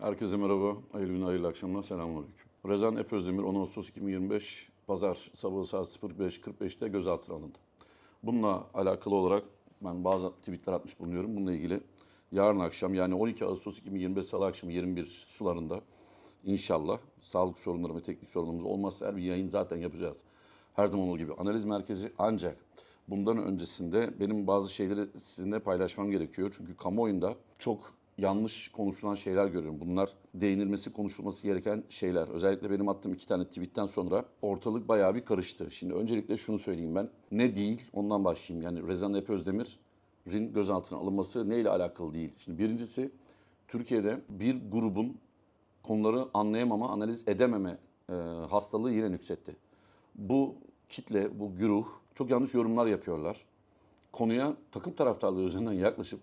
Herkese merhaba. Hayırlı günler, hayırlı akşamlar. Selamünaleyküm. Rezan Epözdemir 10 Ağustos 2025 Pazar sabahı saat 05.45'te gözaltına alındı. Bununla alakalı olarak ben bazı tweetler atmış bulunuyorum. Bununla ilgili yarın akşam yani 12 Ağustos 2025 Salı akşamı 21 sularında inşallah sağlık sorunları ve teknik sorunlarımız olmazsa her bir yayın zaten yapacağız. Her zaman olduğu gibi analiz merkezi ancak bundan öncesinde benim bazı şeyleri sizinle paylaşmam gerekiyor. Çünkü kamuoyunda çok yanlış konuşulan şeyler görüyorum. Bunlar değinilmesi, konuşulması gereken şeyler. Özellikle benim attığım iki tane tweetten sonra ortalık bayağı bir karıştı. Şimdi öncelikle şunu söyleyeyim ben. Ne değil ondan başlayayım. Yani Rezan Epe Özdemir'in gözaltına alınması neyle alakalı değil. Şimdi birincisi Türkiye'de bir grubun konuları anlayamama, analiz edememe e, hastalığı yine nüksetti. Bu kitle, bu güruh çok yanlış yorumlar yapıyorlar. Konuya takım taraftarlığı üzerinden yaklaşıp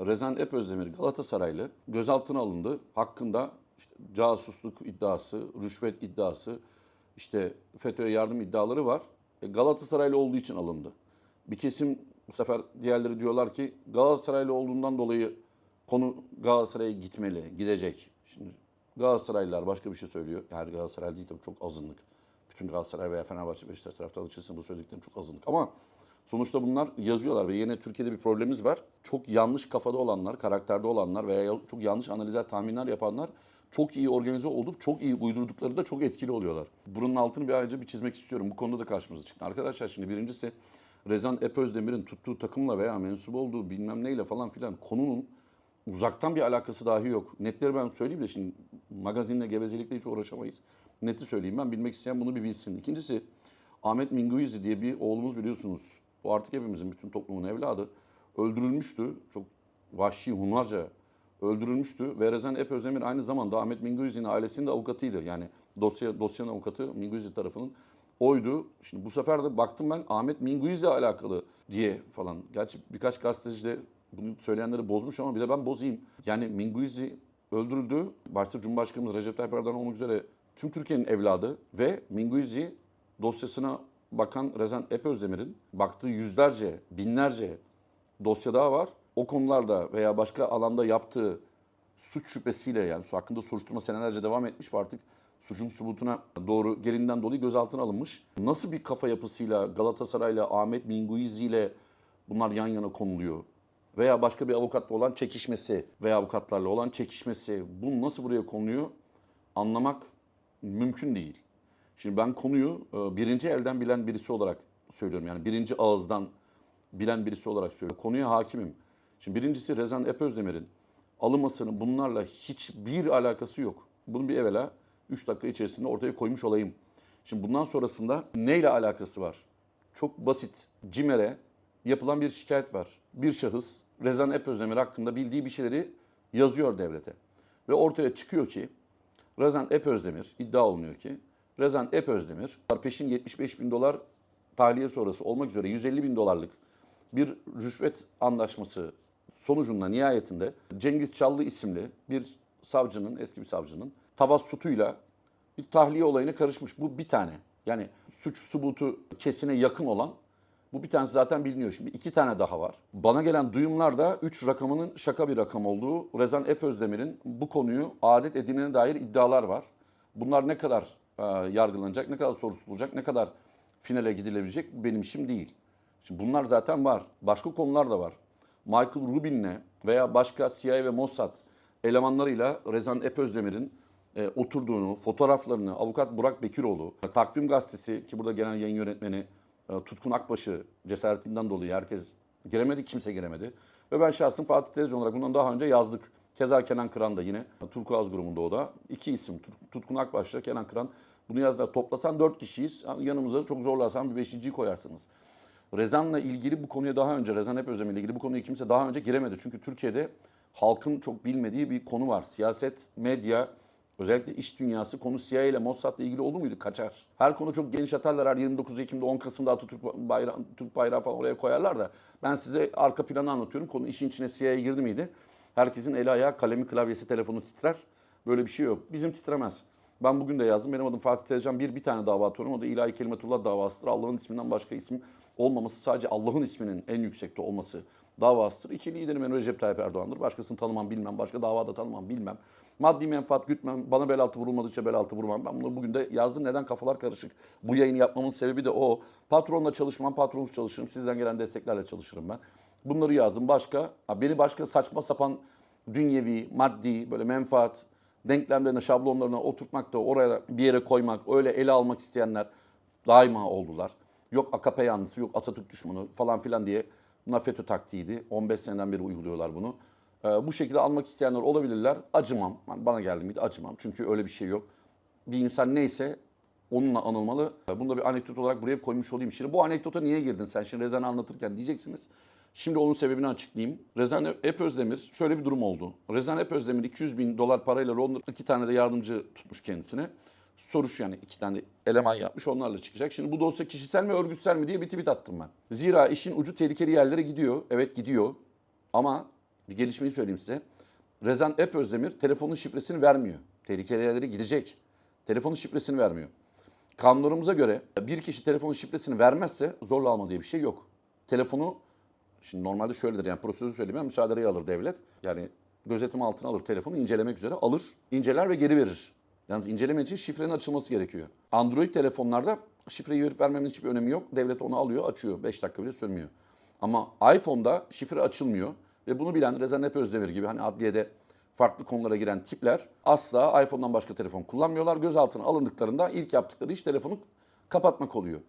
Rezan Epözdemir Galatasaraylı gözaltına alındı. Hakkında işte casusluk iddiası, rüşvet iddiası, işte FETÖ'ye yardım iddiaları var. E, Galatasaraylı olduğu için alındı. Bir kesim bu sefer diğerleri diyorlar ki Galatasaraylı olduğundan dolayı konu Galatasaray'a gitmeli, gidecek. Şimdi Galatasaraylılar başka bir şey söylüyor. Her Galatasaray değil tabii çok azınlık. Bütün Galatasaray veya Fenerbahçe, Beşiktaş taraftarı açısından bu söylediklerim çok azınlık. Ama sonuçta bunlar yazıyorlar ve yine Türkiye'de bir problemimiz var. Çok yanlış kafada olanlar, karakterde olanlar veya ya- çok yanlış analizler, tahminler yapanlar çok iyi organize olup çok iyi uydurdukları da çok etkili oluyorlar. Bunun altını bir ayrıca bir çizmek istiyorum. Bu konuda da karşımıza çıktı. Arkadaşlar şimdi birincisi Rezan Epözdemir'in tuttuğu takımla veya mensup olduğu bilmem neyle falan filan konunun uzaktan bir alakası dahi yok. Netleri ben söyleyeyim de şimdi magazinle gevezelikle hiç uğraşamayız. Neti söyleyeyim ben bilmek isteyen bunu bir bilsin. İkincisi Ahmet Minguizi diye bir oğlumuz biliyorsunuz. Bu artık hepimizin bütün toplumun evladı. Öldürülmüştü. Çok vahşi, hunharca öldürülmüştü. Ve Rezen Ep Özdemir aynı zamanda Ahmet Minguizi'nin ailesinin de avukatıydı. Yani dosya dosyanın avukatı Minguizi tarafının oydu. Şimdi bu sefer de baktım ben Ahmet Minguizi alakalı diye falan. Gerçi birkaç gazeteci de bunu söyleyenleri bozmuş ama bir de ben bozayım. Yani Minguizi öldürüldü. Başta Cumhurbaşkanımız Recep Tayyip Erdoğan olmak üzere tüm Türkiye'nin evladı ve Minguizi dosyasına bakan Rezan Epözdemir'in baktığı yüzlerce, binlerce dosya daha var. O konularda veya başka alanda yaptığı suç şüphesiyle yani su hakkında soruşturma senelerce devam etmiş ve artık suçun subutuna doğru gelinden dolayı gözaltına alınmış. Nasıl bir kafa yapısıyla Galatasaray'la Ahmet Minguizi ile bunlar yan yana konuluyor? Veya başka bir avukatla olan çekişmesi veya avukatlarla olan çekişmesi bu nasıl buraya konuluyor anlamak mümkün değil. Şimdi ben konuyu e, birinci elden bilen birisi olarak söylüyorum. Yani birinci ağızdan bilen birisi olarak söylüyorum. Konuya hakimim. Şimdi birincisi Rezan Epözdemir'in alınmasının bunlarla hiçbir alakası yok. Bunu bir evvela 3 dakika içerisinde ortaya koymuş olayım. Şimdi bundan sonrasında neyle alakası var? Çok basit. CİMER'e yapılan bir şikayet var. Bir şahıs Rezan Epözdemir hakkında bildiği bir şeyleri yazıyor devlete. Ve ortaya çıkıyor ki Rezan Epözdemir iddia olunuyor ki Rezan Epözdemir peşin 75 bin dolar tahliye sonrası olmak üzere 150 bin dolarlık bir rüşvet anlaşması sonucunda nihayetinde Cengiz Çallı isimli bir savcının, eski bir savcının tavassutuyla bir tahliye olayına karışmış. Bu bir tane. Yani suç subutu kesine yakın olan bu bir tanesi zaten biliniyor. Şimdi iki tane daha var. Bana gelen duyumlarda 3 rakamının şaka bir rakam olduğu, Rezan Epözdemir'in bu konuyu adet edinene dair iddialar var. Bunlar ne kadar e, yargılanacak, ne kadar soruşturulacak, ne kadar finale gidilebilecek benim işim değil. Şimdi bunlar zaten var. Başka konular da var. Michael Rubin'le veya başka CIA ve Mossad elemanlarıyla Rezan Epözdemir'in e, oturduğunu, fotoğraflarını avukat Burak Bekiroğlu, Takvim Gazetesi ki burada gelen yayın yönetmeni e, Tutkun Akbaşı cesaretinden dolayı herkes giremedi, kimse giremedi. Ve ben şahsım Fatih Tezcan olarak bundan daha önce yazdık. Keza Kenan Kıran da yine Turkuaz grubunda o da. İki isim Tut- Tutkun Akbaş'la Kenan Kıran. Bunu yazdılar. Toplasan dört kişiyiz. Yanımıza çok zorlarsan bir beşinciyi koyarsınız. Rezan'la ilgili bu konuya daha önce, Rezan hep ile ilgili bu konuya kimse daha önce giremedi. Çünkü Türkiye'de halkın çok bilmediği bir konu var. Siyaset, medya, özellikle iş dünyası konu CIA ile Mossad'la ilgili olur muydu? Kaçar. Her konu çok geniş atarlar. Her 29 Ekim'de 10 Kasım'da Atatürk bayrağı, Türk bayrağı falan oraya koyarlar da. Ben size arka planı anlatıyorum. Konu işin içine CIA girdi miydi? Herkesin eli ayağı, kalemi, klavyesi, telefonu titrer. Böyle bir şey yok. Bizim titremez. Ben bugün de yazdım. Benim adım Fatih Tezcan. Bir, bir tane dava atıyorum. O da ilahi kelimetullah davasıdır. Allah'ın isminden başka isim olmaması sadece Allah'ın isminin en yüksekte olması davasıdır. İki liderim ben Recep Tayyip Erdoğan'dır. Başkasını tanımam bilmem. Başka davada tanımam bilmem. Maddi menfaat gütmem. Bana bel altı vurulmadıkça bel altı vurmam. Ben bunu bugün de yazdım. Neden kafalar karışık? Bu yayını yapmamın sebebi de o. Patronla çalışmam. Patronsuz çalışırım. Sizden gelen desteklerle çalışırım ben. Bunları yazdım. Başka, beni başka saçma sapan dünyevi, maddi, böyle menfaat, denklemlerine, şablonlarına oturtmak da oraya bir yere koymak, öyle ele almak isteyenler daima oldular. Yok AKP yanlısı, yok Atatürk düşmanı falan filan diye bunlar FETÖ taktiğiydi. 15 seneden beri uyguluyorlar bunu. Ee, bu şekilde almak isteyenler olabilirler. Acımam. Yani bana geldi miydi acımam. Çünkü öyle bir şey yok. Bir insan neyse onunla anılmalı. Bunu da bir anekdot olarak buraya koymuş olayım. Şimdi bu anekdota niye girdin sen şimdi Rezan'ı anlatırken diyeceksiniz. Şimdi onun sebebini açıklayayım. Rezan Ep Özdemir şöyle bir durum oldu. Rezan Ep Özdemir 200 bin dolar parayla Londra iki tane de yardımcı tutmuş kendisine. Soruş yani iki tane eleman yapmış onlarla çıkacak. Şimdi bu dosya kişisel mi örgütsel mi diye bir tweet attım ben. Zira işin ucu tehlikeli yerlere gidiyor. Evet gidiyor. Ama bir gelişmeyi söyleyeyim size. Rezan Ep Özdemir telefonun şifresini vermiyor. Tehlikeli yerlere gidecek. Telefonun şifresini vermiyor. Kanunlarımıza göre bir kişi telefonun şifresini vermezse zorla alma diye bir şey yok. Telefonu Şimdi normalde şöyledir yani prosedürü söyleyeyim müsaadeyi alır devlet. Yani gözetim altına alır telefonu incelemek üzere alır, inceler ve geri verir. Yalnız inceleme için şifrenin açılması gerekiyor. Android telefonlarda şifreyi verip vermemin hiçbir önemi yok. Devlet onu alıyor, açıyor. 5 dakika bile sürmüyor. Ama iPhone'da şifre açılmıyor. Ve bunu bilen Rezan Ep Özdemir gibi hani adliyede farklı konulara giren tipler asla iPhone'dan başka telefon kullanmıyorlar. Gözaltına alındıklarında ilk yaptıkları iş telefonu kapatmak oluyor.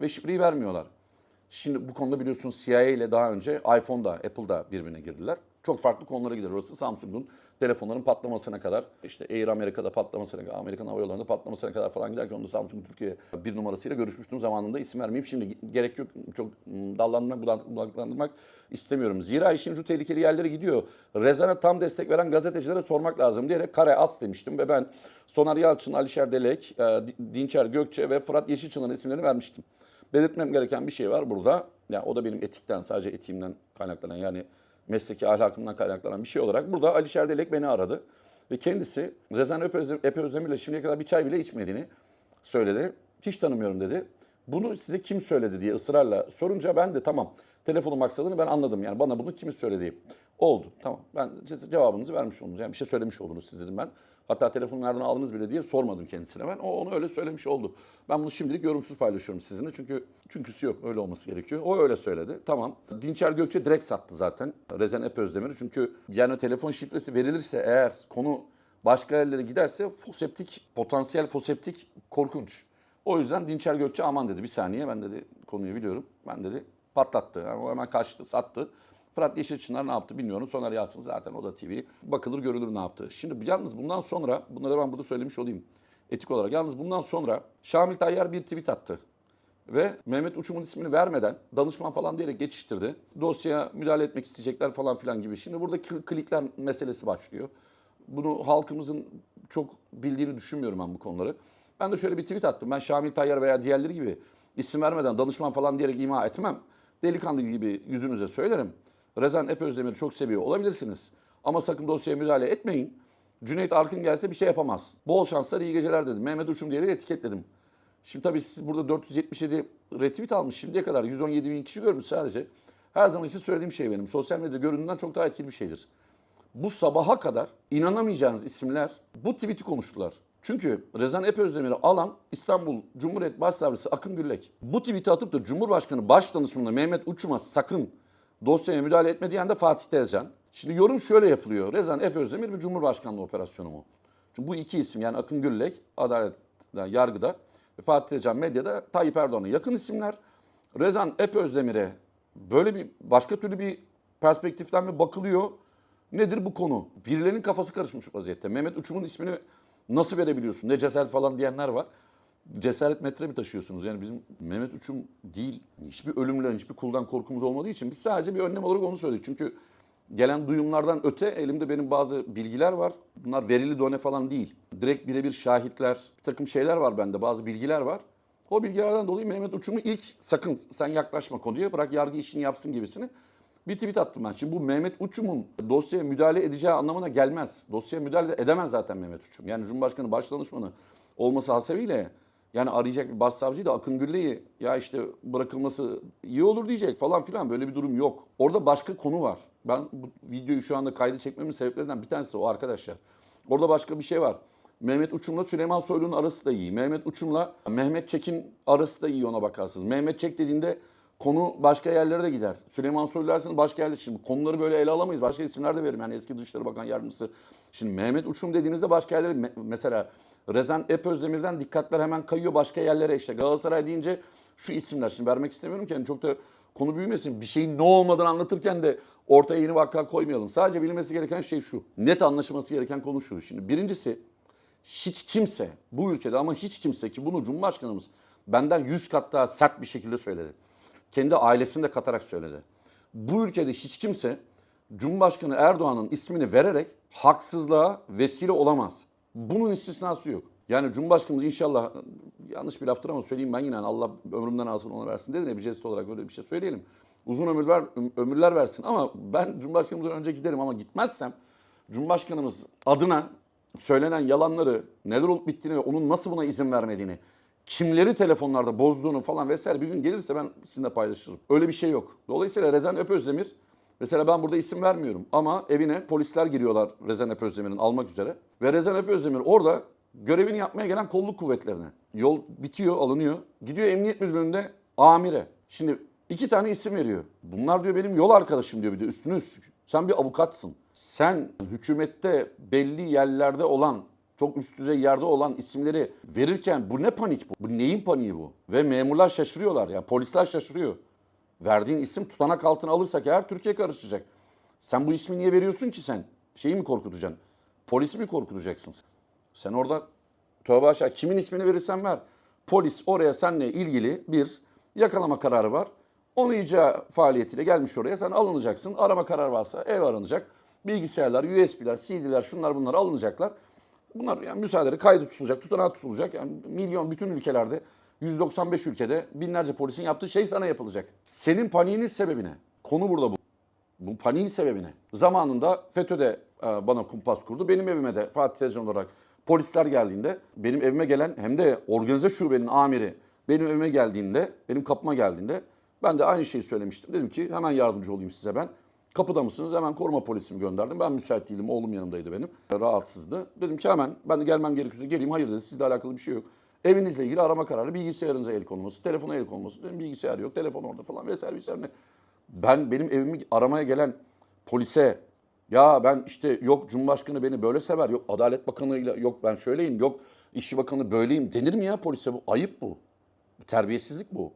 Ve şifreyi vermiyorlar. Şimdi bu konuda biliyorsunuz CIA ile daha önce iPhone'da, Apple'da birbirine girdiler. Çok farklı konulara gider. Orası Samsung'un telefonların patlamasına kadar, işte Air Amerika'da patlamasına kadar, Amerikan Hava Yolları'nda patlamasına kadar falan giderken onda Samsung Türkiye bir numarasıyla görüşmüştüm zamanında. isim vermeyeyim. Şimdi gerek yok çok dallandırmak, budak- budaklandırmak istemiyorum. Zira işin ucu tehlikeli yerlere gidiyor. Rezan'a tam destek veren gazetecilere sormak lazım diyerek kare as demiştim ve ben Soner Yalçın, Alişer Delek, e, Dinçer Gökçe ve Fırat Yeşilçınar'ın isimlerini vermiştim belirtmem gereken bir şey var burada. Yani o da benim etikten sadece etiğimden kaynaklanan yani mesleki ahlakımdan kaynaklanan bir şey olarak. Burada Ali Şerdelek beni aradı. Ve kendisi Rezan Epe Özdemir'le şimdiye kadar bir çay bile içmediğini söyledi. Hiç tanımıyorum dedi. Bunu size kim söyledi diye ısrarla sorunca ben de tamam telefonun maksadını ben anladım. Yani bana bunu kim söyledi oldu. Tamam ben ce- cevabınızı vermiş oldunuz. Yani bir şey söylemiş oldunuz siz dedim ben. Hatta telefonu nereden aldınız bile diye sormadım kendisine ben. O onu öyle söylemiş oldu. Ben bunu şimdilik yorumsuz paylaşıyorum sizinle. Çünkü çünküsü yok. Öyle olması gerekiyor. O öyle söyledi. Tamam. Dinçer Gökçe direkt sattı zaten. Rezen Ep Özdemir'i. Çünkü yani o telefon şifresi verilirse eğer konu başka yerlere giderse foseptik, potansiyel foseptik korkunç. O yüzden Dinçer Gökçe aman dedi bir saniye ben dedi konuyu biliyorum. Ben dedi patlattı. Yani o hemen kaçtı, sattı. Fırat Yeşilçınar ne yaptı bilmiyorum. Soner Yalçın zaten o da TV. Bakılır görülür ne yaptı. Şimdi yalnız bundan sonra bunları ben burada söylemiş olayım etik olarak. Yalnız bundan sonra Şamil Tayyar bir tweet attı. Ve Mehmet Uçum'un ismini vermeden danışman falan diyerek geçiştirdi. Dosyaya müdahale etmek isteyecekler falan filan gibi. Şimdi burada kl- klikler meselesi başlıyor. Bunu halkımızın çok bildiğini düşünmüyorum ben bu konuları. Ben de şöyle bir tweet attım. Ben Şamil Tayyar veya diğerleri gibi isim vermeden danışman falan diyerek ima etmem. Delikanlı gibi yüzünüze söylerim. Rezan Ep Özdemir'i çok seviyor olabilirsiniz. Ama sakın dosyaya müdahale etmeyin. Cüneyt Arkın gelse bir şey yapamaz. Bol şanslar, iyi geceler dedim. Mehmet Uçum diye de etiketledim. Şimdi tabii siz burada 477 retweet almış şimdiye kadar 117 bin kişi görmüş sadece. Her zaman için söylediğim şey benim. Sosyal medya göründüğünden çok daha etkili bir şeydir. Bu sabaha kadar inanamayacağınız isimler bu tweet'i konuştular. Çünkü Rezan Ep Özdemir'i alan İstanbul Cumhuriyet Başsavcısı Akın Güllek. Bu tweet'i atıp da Cumhurbaşkanı Başdanışmanı Mehmet Uçum'a sakın dosyaya müdahale etme diyen de Fatih Tezcan. Şimdi yorum şöyle yapılıyor. Rezan Ep Özdemir bir Cumhurbaşkanlığı operasyonu mu? Çünkü bu iki isim yani Akın Güllek Adalet Yargıda ve Fatih Tezcan medyada Tayyip Erdoğan'a yakın isimler. Rezan Ep Özdemir'e böyle bir başka türlü bir perspektiften mi bakılıyor? Nedir bu konu? Birilerinin kafası karışmış vaziyette. Mehmet Uçum'un ismini nasıl verebiliyorsun? Ne cesaret falan diyenler var. Cesaret metre mi taşıyorsunuz? Yani bizim Mehmet Uçum değil. Hiçbir ölümle, hiçbir kuldan korkumuz olmadığı için biz sadece bir önlem olarak onu söyledik. Çünkü gelen duyumlardan öte elimde benim bazı bilgiler var. Bunlar verili done falan değil. Direkt birebir şahitler, bir takım şeyler var bende, bazı bilgiler var. O bilgilerden dolayı Mehmet Uçum'u ilk sakın sen yaklaşma konuya bırak yargı işini yapsın gibisini Bir tweet attım ben. Şimdi bu Mehmet Uçum'un dosyaya müdahale edeceği anlamına gelmez. Dosyaya müdahale de edemez zaten Mehmet Uçum. Yani Cumhurbaşkanı başdanışmanı olması hasebiyle yani arayacak bir başsavcıyı da Akın Gülle'yi ya işte bırakılması iyi olur diyecek falan filan böyle bir durum yok. Orada başka konu var. Ben bu videoyu şu anda kaydı çekmemin sebeplerinden bir tanesi o arkadaşlar. Orada başka bir şey var. Mehmet Uçum'la Süleyman Soylu'nun arası da iyi. Mehmet Uçum'la Mehmet Çek'in arası da iyi ona bakarsınız. Mehmet Çek dediğinde konu başka yerlere de gider. Süleyman Soylu derseniz başka yerlere. Şimdi konuları böyle ele alamayız. Başka isimler de veririm. Yani eski Dışişleri Bakan Yardımcısı. Şimdi Mehmet Uçum dediğinizde başka yerlere me- mesela Rezen Epözdemir'den dikkatler hemen kayıyor başka yerlere işte. Galatasaray deyince şu isimler. Şimdi vermek istemiyorum ki yani çok da konu büyümesin. Bir şeyin ne olmadığını anlatırken de ortaya yeni vaka koymayalım. Sadece bilinmesi gereken şey şu. Net anlaşılması gereken konu şu. Şimdi birincisi hiç kimse bu ülkede ama hiç kimse ki bunu Cumhurbaşkanımız benden 100 kat daha sert bir şekilde söyledi. Kendi ailesini de katarak söyledi. Bu ülkede hiç kimse Cumhurbaşkanı Erdoğan'ın ismini vererek haksızlığa vesile olamaz. Bunun istisnası yok. Yani Cumhurbaşkanımız inşallah yanlış bir laftır ama söyleyeyim ben yine Allah ömrümden alsın ona versin dedi ya bir jest olarak öyle bir şey söyleyelim. Uzun ömür ver, ömürler versin ama ben Cumhurbaşkanımızdan önce giderim ama gitmezsem Cumhurbaşkanımız adına söylenen yalanları neler olup bittiğini ve onun nasıl buna izin vermediğini, kimleri telefonlarda bozduğunu falan vesaire bir gün gelirse ben sizinle paylaşırım. Öyle bir şey yok. Dolayısıyla Rezen Öpözdemir mesela ben burada isim vermiyorum ama evine polisler giriyorlar Rezen Öpözdemir'in almak üzere. Ve Rezen Öpözdemir orada görevini yapmaya gelen kolluk kuvvetlerine. Yol bitiyor, alınıyor. Gidiyor emniyet müdürlüğünde amire. Şimdi iki tane isim veriyor. Bunlar diyor benim yol arkadaşım diyor bir de üstüne üstlük. Sen bir avukatsın. Sen hükümette belli yerlerde olan çok üst düzey yerde olan isimleri verirken bu ne panik bu? Bu neyin paniği bu? Ve memurlar şaşırıyorlar ya polisler şaşırıyor. Verdiğin isim tutanak altına alırsak eğer Türkiye karışacak. Sen bu ismi niye veriyorsun ki sen? Şeyi mi korkutacaksın? Polisi mi korkutacaksın? Sen orada tövbe aşağı kimin ismini verirsen ver. Polis oraya seninle ilgili bir yakalama kararı var. Onu icra faaliyetiyle gelmiş oraya sen alınacaksın. Arama kararı varsa ev aranacak. Bilgisayarlar, USB'ler, CD'ler şunlar bunlar alınacaklar. Bunlar yani müsaadeleri kaydı tutulacak, tutanağı tutulacak. Yani milyon bütün ülkelerde 195 ülkede binlerce polisin yaptığı şey sana yapılacak. Senin paniğinin sebebi ne? Konu burada bu. Bu paniğin sebebi ne? Zamanında FETÖ'de e, bana kumpas kurdu. Benim evime de Fatih Tezcan olarak polisler geldiğinde benim evime gelen hem de organize şubenin amiri benim evime geldiğinde, benim kapıma geldiğinde ben de aynı şeyi söylemiştim. Dedim ki hemen yardımcı olayım size ben. Kapıda mısınız? Hemen koruma polisimi gönderdim. Ben müsait değilim. Oğlum yanımdaydı benim. Rahatsızdı. Dedim ki hemen ben de gelmem gerekiyorsa geleyim. Hayır dedi sizle alakalı bir şey yok. Evinizle ilgili arama kararı, bilgisayarınıza el konulması, telefona el konulması. Dedim bilgisayar yok, telefon orada falan vesaire vesaire. Ben benim evimi aramaya gelen polise ya ben işte yok Cumhurbaşkanı beni böyle sever, yok Adalet Bakanı'yla yok ben şöyleyim, yok İşçi Bakanı böyleyim denir mi ya polise bu? Ayıp. Bu Terbiyesizlik bu.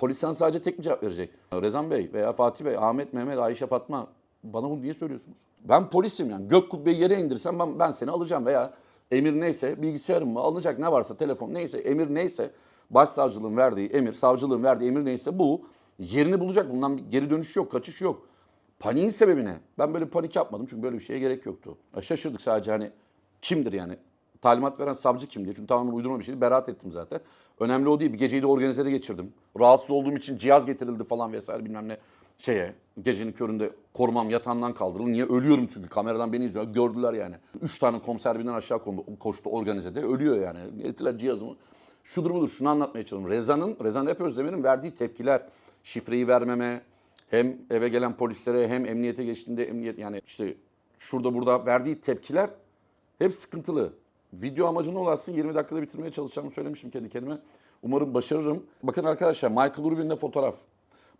Polisten sadece tek bir cevap verecek. Rezan Bey veya Fatih Bey, Ahmet, Mehmet, Ayşe, Fatma bana bunu niye söylüyorsunuz? Ben polisim yani. Gök kubbeyi yere indirsem ben, ben seni alacağım veya emir neyse bilgisayarım mı alınacak ne varsa telefon neyse emir neyse başsavcılığın verdiği emir, savcılığın verdiği emir neyse bu yerini bulacak. Bundan geri dönüş yok, kaçış yok. Paniğin sebebi ne? Ben böyle panik yapmadım çünkü böyle bir şeye gerek yoktu. Şaşırdık sadece hani kimdir yani? Talimat veren savcı kim diye. Çünkü tamamen uydurma bir şeydi. Beraat ettim zaten. Önemli o değil. Bir geceyi de organizede geçirdim. Rahatsız olduğum için cihaz getirildi falan vesaire bilmem ne şeye. Gecenin köründe korumam yatağından kaldırıldı. Niye? Ölüyorum çünkü. Kameradan beni izliyor. Gördüler yani. Üç tane komiser birden aşağı kondu, koştu organizede. Ölüyor yani. Getirdiler cihazımı. Şudur budur. Şunu anlatmaya çalışıyorum. Reza'nın, Rezan Ep Özdemir'in verdiği tepkiler. Şifreyi vermeme, hem eve gelen polislere hem emniyete geçtiğinde emniyet yani işte şurada burada verdiği tepkiler hep sıkıntılı. Video amacı ne olasın 20 dakikada bitirmeye çalışacağımı söylemiştim kendi kendime. Umarım başarırım. Bakın arkadaşlar Michael Rubin'le fotoğraf.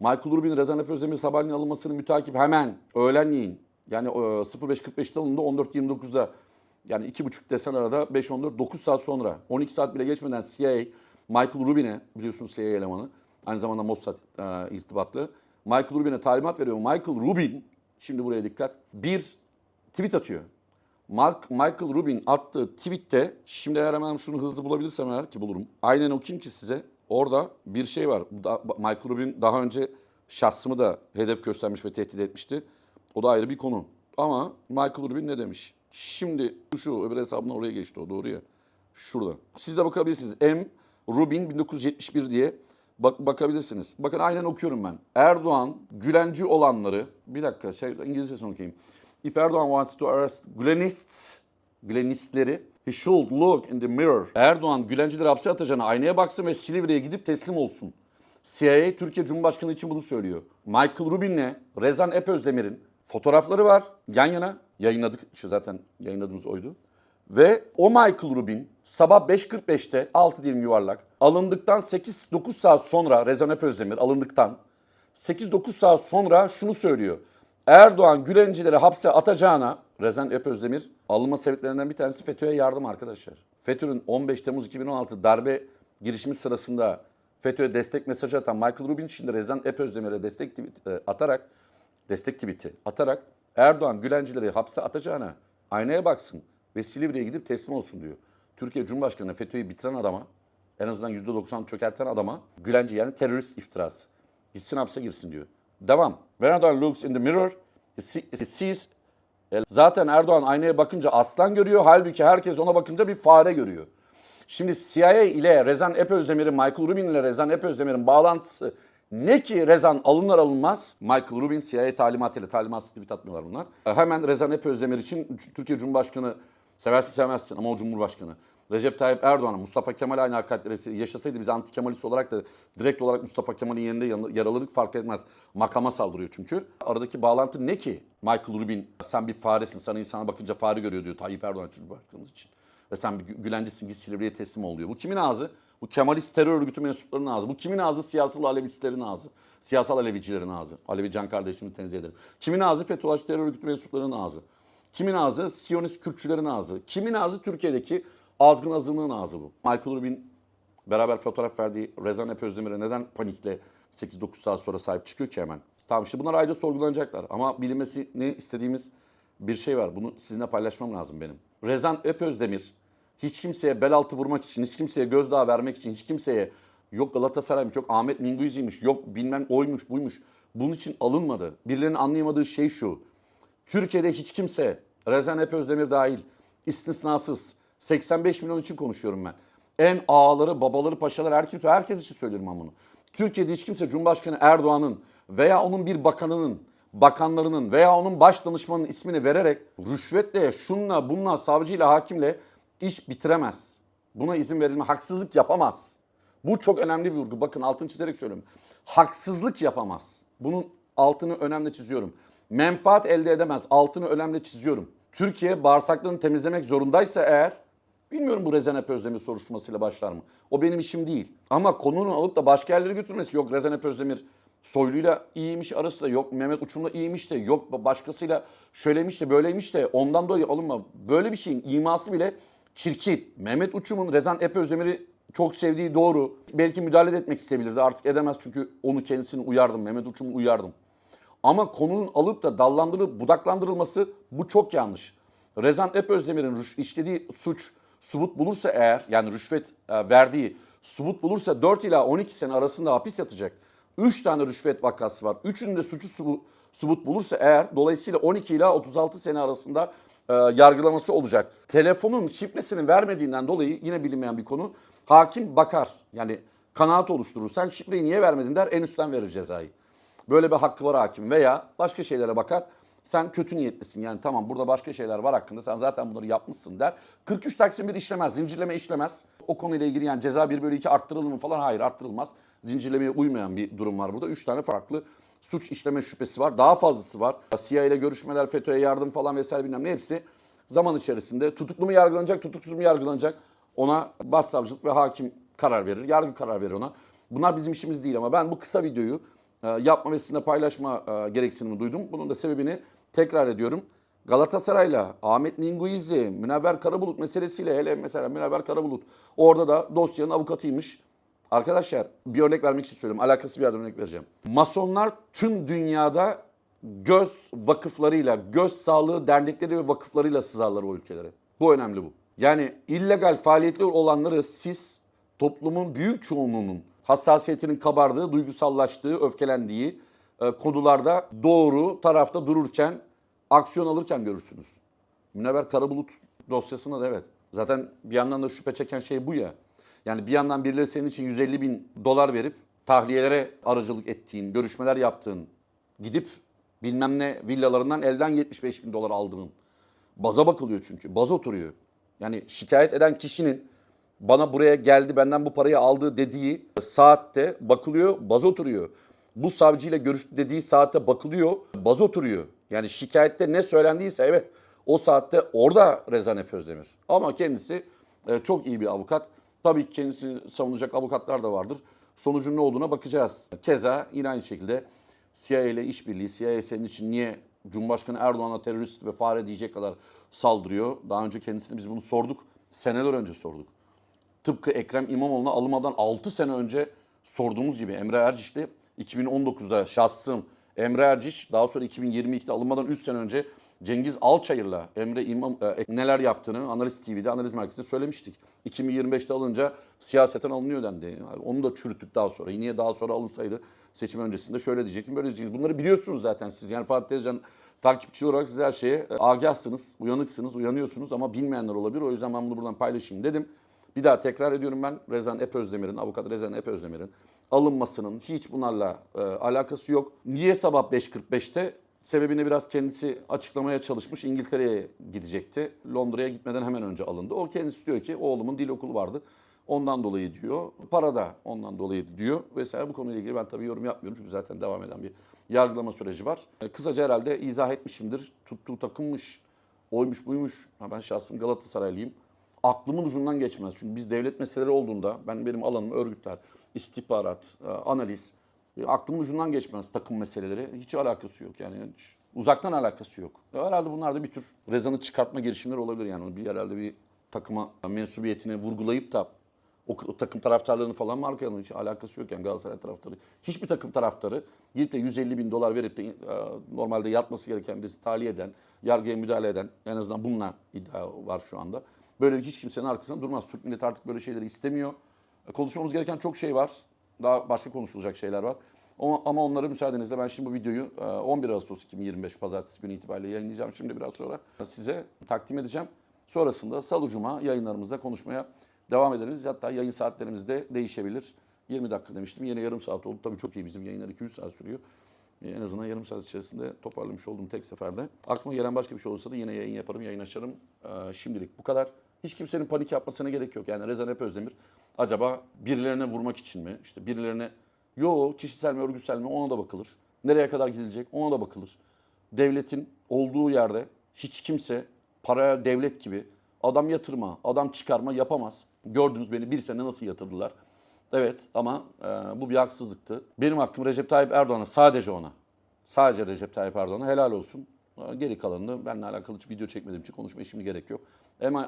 Michael Rubin, Rezan Ep Özdemir sabahleyin alınmasını mütakip hemen öğlenleyin. Yani e, 05.45'te alındı 14.29'da yani iki buçuk desen arada 5-14 9 saat sonra 12 saat bile geçmeden CIA Michael Rubin'e biliyorsunuz CIA elemanı aynı zamanda Mossad e, irtibatlı. Michael Rubin'e talimat veriyor. Michael Rubin şimdi buraya dikkat bir tweet atıyor. Mark, Michael Rubin attığı tweette, şimdi eğer hemen şunu hızlı bulabilirsem eğer ki bulurum. Aynen okuyayım ki size. Orada bir şey var. Michael Rubin daha önce şahsımı da hedef göstermiş ve tehdit etmişti. O da ayrı bir konu. Ama Michael Rubin ne demiş? Şimdi şu öbür hesabına oraya geçti o doğru ya. Şurada. Siz de bakabilirsiniz. M. Rubin 1971 diye Bak, bakabilirsiniz. Bakın aynen okuyorum ben. Erdoğan Gülenci olanları bir dakika şey İngilizcesini okuyayım. If Erdoğan wants to arrest Gülenists, Gülenistleri he should look in the mirror. Erdoğan Gülencileri hapse atacağına aynaya baksın ve Silivri'ye gidip teslim olsun. CIA Türkiye Cumhurbaşkanı için bunu söylüyor. Michael Rubin'le Rezan Epözdemir'in fotoğrafları var yan yana. Yayınladık işte zaten yayınladığımız oydu. Ve o Michael Rubin sabah 5.45'te 6 diyelim yuvarlak alındıktan 8-9 saat sonra Rezan Özdemir alındıktan 8-9 saat sonra şunu söylüyor. Erdoğan Gülencileri hapse atacağına Rezan Özdemir alınma sebeplerinden bir tanesi FETÖ'ye yardım arkadaşlar. FETÖ'nün 15 Temmuz 2016 darbe girişimi sırasında FETÖ'ye destek mesajı atan Michael Rubin şimdi Rezan Epözdemir'e destek tweet e, atarak destek tweet'i atarak Erdoğan Gülencileri hapse atacağına aynaya baksın ve Silivri'ye gidip teslim olsun diyor. Türkiye Cumhurbaşkanı FETÖ'yü bitiren adama en azından %90 çökerten adama Gülenci yani terörist iftirası. Gitsin hapse girsin diyor. Devam. When Erdoğan looks in the mirror, he see- he sees Zaten Erdoğan aynaya bakınca aslan görüyor. Halbuki herkes ona bakınca bir fare görüyor. Şimdi CIA ile Rezan Epözdemir'in, Michael Rubin ile Rezan Epözdemir'in bağlantısı ne ki Rezan alınır alınmaz Michael Rubin CIA talimatıyla talimatsız tweet atmıyorlar bunlar. Hemen Rezan Epözdemir için Türkiye Cumhurbaşkanı seversin sevmezsin ama o Cumhurbaşkanı. Recep Tayyip Erdoğan'a Mustafa Kemal aynı hakikatleri yaşasaydı biz anti Kemalist olarak da direkt olarak Mustafa Kemal'in yerinde yer alırdık fark etmez. Makama saldırıyor çünkü. Aradaki bağlantı ne ki? Michael Rubin sen bir faresin sana insana bakınca fare görüyor diyor Tayyip Erdoğan Cumhurbaşkanımız için. Ve sen bir gü- gülencisin git Silivri'ye teslim ol diyor. Bu kimin ağzı? Bu Kemalist terör örgütü mensuplarının ağzı. Bu kimin ağzı? Siyasal Alevistlerin ağzı. Siyasal Alevicilerin ağzı. Alevi Can kardeşimi tenzih ederim. Kimin ağzı? Fethullahçı terör örgütü mensuplarının ağzı. Kimin ağzı? Siyonist Kürtçülerin ağzı. Kimin ağzı? Türkiye'deki azgın azınlığın ağzı bu. Michael Rubin beraber fotoğraf verdiği Rezan Epözdemir'e neden panikle 8-9 saat sonra sahip çıkıyor ki hemen? Tamam işte bunlar ayrıca sorgulanacaklar. Ama bilinmesini istediğimiz bir şey var. Bunu sizinle paylaşmam lazım benim. Rezan Öpözdemir hiç kimseye bel altı vurmak için, hiç kimseye gözdağı vermek için, hiç kimseye yok Galatasaray'mış, yok Ahmet Minguizi'ymiş, yok bilmem oymuş buymuş. Bunun için alınmadı. Birilerinin anlayamadığı şey şu. Türkiye'de hiç kimse, Rezan Ep Özdemir dahil, istisnasız, 85 milyon için konuşuyorum ben. En ağaları, babaları, paşaları, her kimse, herkes için söylüyorum ben bunu. Türkiye'de hiç kimse Cumhurbaşkanı Erdoğan'ın veya onun bir bakanının, bakanlarının veya onun baş danışmanının ismini vererek rüşvetle, şunla, bununla, savcıyla, hakimle iş bitiremez. Buna izin verilme, haksızlık yapamaz. Bu çok önemli bir vurgu. Bakın altını çizerek söylüyorum. Haksızlık yapamaz. Bunun altını önemli çiziyorum. Menfaat elde edemez. Altını önemli çiziyorum. Türkiye bağırsaklarını temizlemek zorundaysa eğer bilmiyorum bu Rezan Özdemir soruşturmasıyla başlar mı? O benim işim değil. Ama konunun alıp da başka yerlere götürmesi yok. Rezan Özdemir Soylu'yla iyiymiş arası da yok. Mehmet Uçum'la iyiymiş de yok. Başkasıyla şöylemiş de böyleymiş de ondan dolayı alınma. Böyle bir şeyin iması bile çirkin. Mehmet Uçum'un Rezan Epözdemir'i çok sevdiği doğru. Belki müdahale etmek isteyebilirdi. Artık edemez çünkü onu kendisini uyardım. Mehmet Uçum'u uyardım. Ama konunun alıp da dallandırılıp budaklandırılması bu çok yanlış. Rezan Epözdemir'in işlediği suç subut bulursa eğer yani rüşvet e, verdiği subut bulursa 4 ila 12 sene arasında hapis yatacak. 3 tane rüşvet vakası var. Üçünün de suçu subu- subut bulursa eğer dolayısıyla 12 ila 36 sene arasında e, yargılaması olacak. Telefonun şifresini vermediğinden dolayı yine bilinmeyen bir konu. Hakim bakar yani kanaat oluşturur. Sen şifreyi niye vermedin der en üstten verir cezayı. Böyle bir hakkı var hakim veya başka şeylere bakar. Sen kötü niyetlisin yani tamam burada başka şeyler var hakkında sen zaten bunları yapmışsın der. 43 Taksim bir işlemez, zincirleme işlemez. O konuyla ilgili yani ceza 1 bölü 2 arttırılır mı falan hayır arttırılmaz. Zincirlemeye uymayan bir durum var burada. 3 tane farklı suç işleme şüphesi var. Daha fazlası var. CIA ile görüşmeler, FETÖ'ye yardım falan vesaire bilmem ne hepsi zaman içerisinde tutuklu mu yargılanacak, tutuksuz mu yargılanacak ona başsavcılık ve hakim karar verir. Yargı karar verir ona. Bunlar bizim işimiz değil ama ben bu kısa videoyu yapma ve sizinle paylaşma e, gereksinimi duydum. Bunun da sebebini tekrar ediyorum. Galatasaray'la Ahmet Minguizi, Münevver Karabulut meselesiyle hele mesela Münevver Karabulut orada da dosyanın avukatıymış. Arkadaşlar bir örnek vermek için söylüyorum. Alakası bir yerden örnek vereceğim. Masonlar tüm dünyada göz vakıflarıyla, göz sağlığı dernekleri ve vakıflarıyla sızarlar o ülkelere. Bu önemli bu. Yani illegal faaliyetli olanları siz toplumun büyük çoğunluğunun hassasiyetinin kabardığı, duygusallaştığı, öfkelendiği e, konularda doğru tarafta dururken, aksiyon alırken görürsünüz. Münevver Karabulut dosyasında da evet. Zaten bir yandan da şüphe çeken şey bu ya. Yani bir yandan birileri senin için 150 bin dolar verip tahliyelere aracılık ettiğin, görüşmeler yaptığın, gidip bilmem ne villalarından elden 75 bin dolar aldığın. Baza bakılıyor çünkü. Baz oturuyor. Yani şikayet eden kişinin bana buraya geldi benden bu parayı aldı dediği saatte bakılıyor, baz oturuyor. Bu savcıyla görüştü dediği saatte bakılıyor, baz oturuyor. Yani şikayette ne söylendiyse evet o saatte orada Rezan Özdemir. Ama kendisi e, çok iyi bir avukat. Tabii ki kendisini savunacak avukatlar da vardır. Sonucun ne olduğuna bakacağız. Keza yine aynı şekilde CIA ile işbirliği, CIA senin için niye Cumhurbaşkanı Erdoğan'a terörist ve fare diyecek kadar saldırıyor? Daha önce kendisine biz bunu sorduk. Seneler önce sorduk. Tıpkı Ekrem İmamoğlu'na alınmadan 6 sene önce sorduğumuz gibi Emre Erciş'le 2019'da şahsım Emre Erciş daha sonra 2022'de alınmadan 3 sene önce Cengiz Alçayır'la Emre İmam e, neler yaptığını Analiz TV'de Analiz Merkezi'nde söylemiştik. 2025'te alınca siyaseten alınıyor dendi. Yani onu da çürüttük daha sonra. Niye daha sonra alınsaydı seçim öncesinde şöyle diyecektim böyle diyecektim. Bunları biliyorsunuz zaten siz. Yani Fatih Tezcan takipçi olarak siz her şeye e, agahsınız, uyanıksınız, uyanıyorsunuz ama bilmeyenler olabilir. O yüzden ben bunu buradan paylaşayım dedim. Bir daha tekrar ediyorum ben Rezan Epözdemir'in, avukat Rezan Epözdemir'in alınmasının hiç bunlarla e, alakası yok. Niye sabah 5.45'te? Sebebini biraz kendisi açıklamaya çalışmış. İngiltere'ye gidecekti. Londra'ya gitmeden hemen önce alındı. O kendisi diyor ki oğlumun dil okulu vardı. Ondan dolayı diyor. Para da ondan dolayı diyor vesaire. Bu konuyla ilgili ben tabii yorum yapmıyorum. Çünkü zaten devam eden bir yargılama süreci var. E, Kısaca herhalde izah etmişimdir. Tuttuğu takımmış, oymuş buymuş. Ha, ben şahsım Galatasaraylıyım aklımın ucundan geçmez. Çünkü biz devlet meseleleri olduğunda ben benim alanım örgütler, istihbarat, e, analiz e, aklımın ucundan geçmez takım meseleleri. Hiç alakası yok yani. Hiç uzaktan alakası yok. E, Herhalde bunlar da bir tür rezanı çıkartma girişimleri olabilir yani. Bir herhalde bir takıma mensubiyetini vurgulayıp da o, o takım taraftarlarını falan mı arkalayalım? Hiç alakası yok yani Galatasaray taraftarı. Hiçbir takım taraftarı gidip de 150 bin dolar verip de e, normalde yatması gereken birisi tahliye eden, yargıya müdahale eden en azından bununla iddia var şu anda. Böyle hiç kimsenin arkasında durmaz. Türk milleti artık böyle şeyleri istemiyor. E, Konuşmamız gereken çok şey var. Daha başka konuşulacak şeyler var. Ama, onları müsaadenizle ben şimdi bu videoyu e, 11 Ağustos 2025 Pazartesi günü itibariyle yayınlayacağım. Şimdi biraz sonra size takdim edeceğim. Sonrasında Salı Cuma yayınlarımızda konuşmaya devam ederiz. Hatta yayın saatlerimiz de değişebilir. 20 dakika demiştim. Yine yarım saat oldu. Tabii çok iyi bizim yayınlar 200 saat sürüyor. E, En azından yarım saat içerisinde toparlamış oldum tek seferde. Aklıma gelen başka bir şey olursa da yine yayın yaparım, yayın açarım. Şimdilik bu kadar. Hiç kimsenin panik yapmasına gerek yok. Yani Rezan Özdemir acaba birilerine vurmak için mi? İşte birilerine yo kişisel mi örgütsel mi ona da bakılır. Nereye kadar gidilecek ona da bakılır. Devletin olduğu yerde hiç kimse paralel devlet gibi adam yatırma, adam çıkarma yapamaz. Gördünüz beni bir sene nasıl yatırdılar. Evet ama e, bu bir haksızlıktı. Benim hakkım Recep Tayyip Erdoğan'a sadece ona. Sadece Recep Tayyip Erdoğan'a helal olsun. E, Geri kalanını benimle alakalı hiç video çekmediğim için konuşmaya şimdi gerek yok.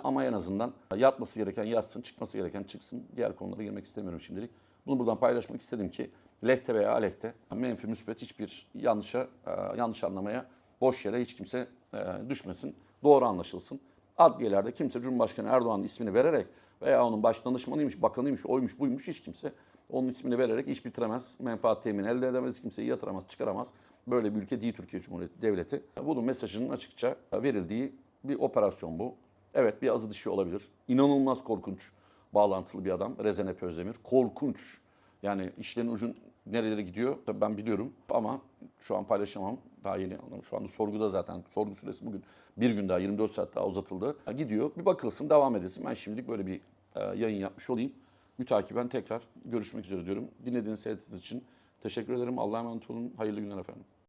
Ama, en azından yatması gereken yatsın, çıkması gereken çıksın. Diğer konulara girmek istemiyorum şimdilik. Bunu buradan paylaşmak istedim ki lehte veya aleyhte menfi müspet hiçbir yanlışa, e, yanlış anlamaya boş yere hiç kimse e, düşmesin. Doğru anlaşılsın. Adliyelerde kimse Cumhurbaşkanı Erdoğan'ın ismini vererek veya onun baş danışmanıymış, bakanıymış, oymuş, buymuş hiç kimse onun ismini vererek iş bitiremez, menfaat temin elde edemez, kimseyi yatıramaz, çıkaramaz. Böyle bir ülke değil Türkiye Cumhuriyeti Devleti. Bunun mesajının açıkça verildiği bir operasyon bu. Evet bir azı dışı olabilir. İnanılmaz korkunç bağlantılı bir adam Rezen Epe Özdemir. Korkunç. Yani işlerin ucun nerelere gidiyor tabii ben biliyorum ama şu an paylaşamam. Daha yeni şu anda sorguda zaten sorgu süresi bugün bir gün daha 24 saat daha uzatıldı. Gidiyor bir bakılsın devam edilsin. Ben şimdilik böyle bir e, yayın yapmış olayım. Mütakiben tekrar görüşmek üzere diyorum. Dinlediğiniz seyrettiğiniz için teşekkür ederim. Allah'a emanet olun. Hayırlı günler efendim.